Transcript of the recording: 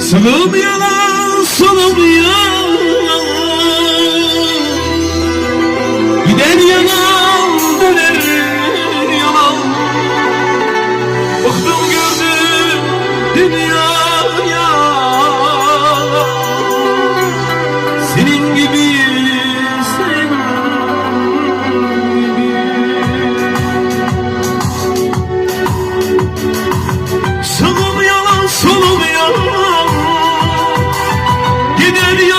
Sınım yalan, sınım yalan. Gider yalan, döner yalan. Bıktım gördüm dünya Gider ya